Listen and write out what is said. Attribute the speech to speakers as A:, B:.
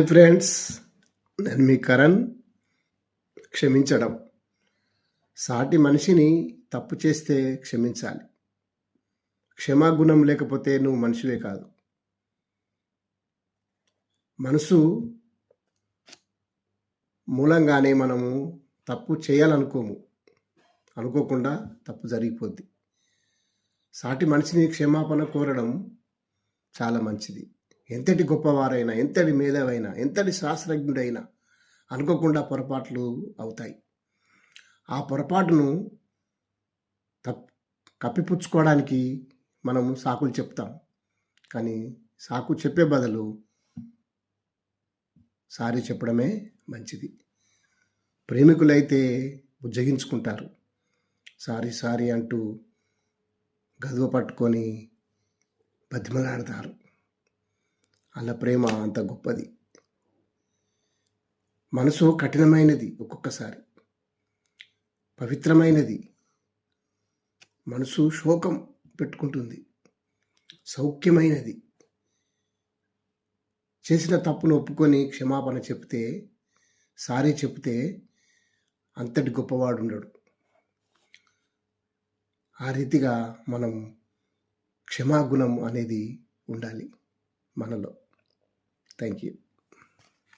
A: Hi friends నేను మీ కరణ్. క్షమించడం. సాటి మనిషిని తప్పు చేస్తే క్షమించాలి. క్షమాగుణం లేకపోతే నువ్వు మనిషివే కాదు. మనసు మూలంగానే మనము తప్పు చేయాలనుకోము. అనుకోకుండా తప్పు జరిగిపోద్ది. సాటి మనిషిని క్షమాపణ కోరడం చాలా మంచిది. ఎంతటి గొప్పవారైనా ఎంతటి మేధావైనా ఎంతటి శాస్త్రజ్ఞుడైనా అనుకోకుండా పొరపాట్లు అవుతాయి. ఆ పొరపాటును తప్ కప్పిపుచ్చుకోవడానికి మనం సాకులు చెప్తాం. కానీ సాకు చెప్పే బదులు సారీ చెప్పడమే మంచిది. ప్రేమికులైతే బుజ్జగించుకుంటారు. సారీ సారీ అంటూ గదువ పట్టుకొని బతిమలాడతారు. అలా ప్రేమ అంత గొప్పది. మనసు కఠినమైనది ఒక్కొక్కసారి. పవిత్రమైనది. మనసు శోకం పెట్టుకుంటుంది. సౌఖ్యమైనది. చేసిన తప్పును ఒప్పుకొని క్షమాపణ చెప్తే సారీ చెప్తే అంతటి గొప్పవాడు ఉండడు ఆ రీతిగా మనం క్షమాగుణం అనేది ఉండాలి మనలో. Thank you.